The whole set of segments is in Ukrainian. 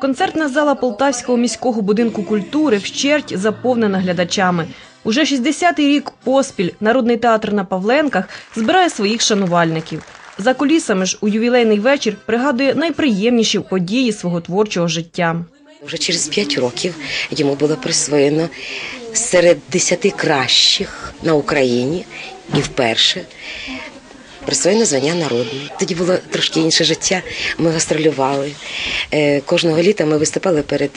Концертна зала Полтавського міського будинку культури вщерть заповнена глядачами. Уже 60-й рік поспіль народний театр на Павленках збирає своїх шанувальників. За кулісами ж у ювілейний вечір пригадує найприємніші події свого творчого життя. Вже через 5 років йому було присвоєно серед 10 кращих на Україні і вперше присвоєно звання народний. Тоді було трошки інше життя. Ми гастролювали. Е, Кожного літа ми виступали перед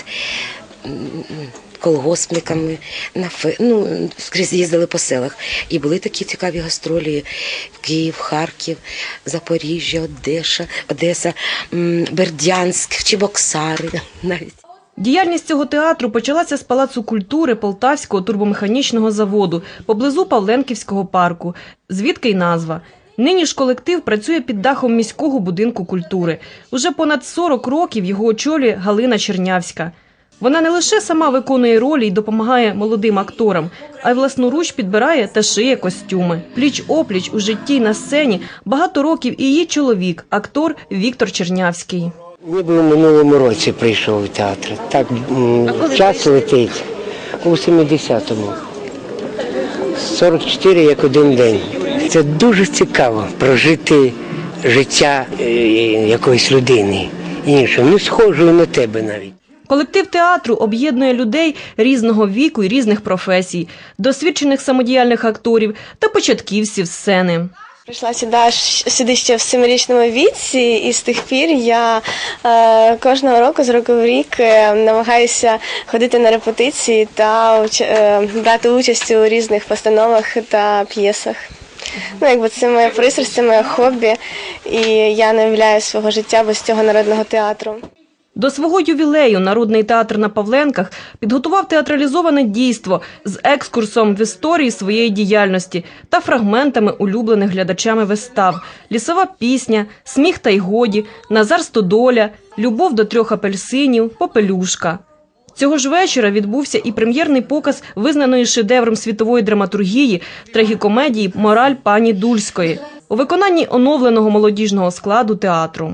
колгоспниками, на фе... ну, скрізь їздили по селах. І були такі цікаві гастролі Київ, Харків, Запоріжжя, Одеша, Одеса, Бердянськ, Чебоксари навіть. Діяльність цього театру почалася з Палацу культури Полтавського турбомеханічного заводу поблизу Павленківського парку, звідки й назва. Нині ж колектив працює під дахом міського будинку культури. Уже понад 40 років його очолює Галина Чернявська. Вона не лише сама виконує ролі й допомагає молодим акторам, а й власноруч підбирає та шиє костюми. Пліч опліч у житті й на сцені багато років і її чоловік, актор Віктор Чернявський. Ніби в минулому році прийшов у театр. Так час летить у 70-му. 44 як один день. Це дуже цікаво прожити життя е, якоїсь людини іншого, не схожої на тебе навіть. Колектив театру об'єднує людей різного віку і різних професій, досвідчених самодіяльних акторів та початківців сцени. Прийшла сюди, сюди ще в семирічному віці, і з тих пір я е, кожного року з року в рік е, намагаюся ходити на репетиції та е, брати участь у різних постановах та п'єсах. Ну, якби це моя пристрасть, це моє хобі, і я не уявляю свого життя без цього народного театру. До свого ювілею Народний театр на Павленках підготував театралізоване дійство з екскурсом в історії своєї діяльності та фрагментами улюблених глядачами вистав: лісова пісня, сміх та й годі, Назар Стодоля, любов до трьох апельсинів, попелюшка. Цього ж вечора відбувся і прем'єрний показ визнаної шедевром світової драматургії трагікомедії Мораль пані Дульської у виконанні оновленого молодіжного складу театру.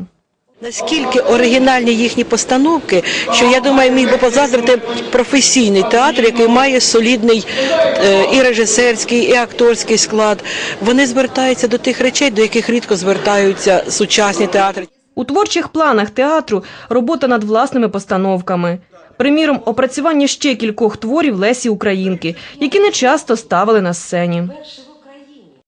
Наскільки оригінальні їхні постановки, що я думаю, міг би позаздрити професійний театр, який має солідний е, і режисерський, і акторський склад. Вони звертаються до тих речей, до яких рідко звертаються сучасні театри. У творчих планах театру робота над власними постановками. Приміром, опрацювання ще кількох творів Лесі Українки, які не часто ставили на сцені.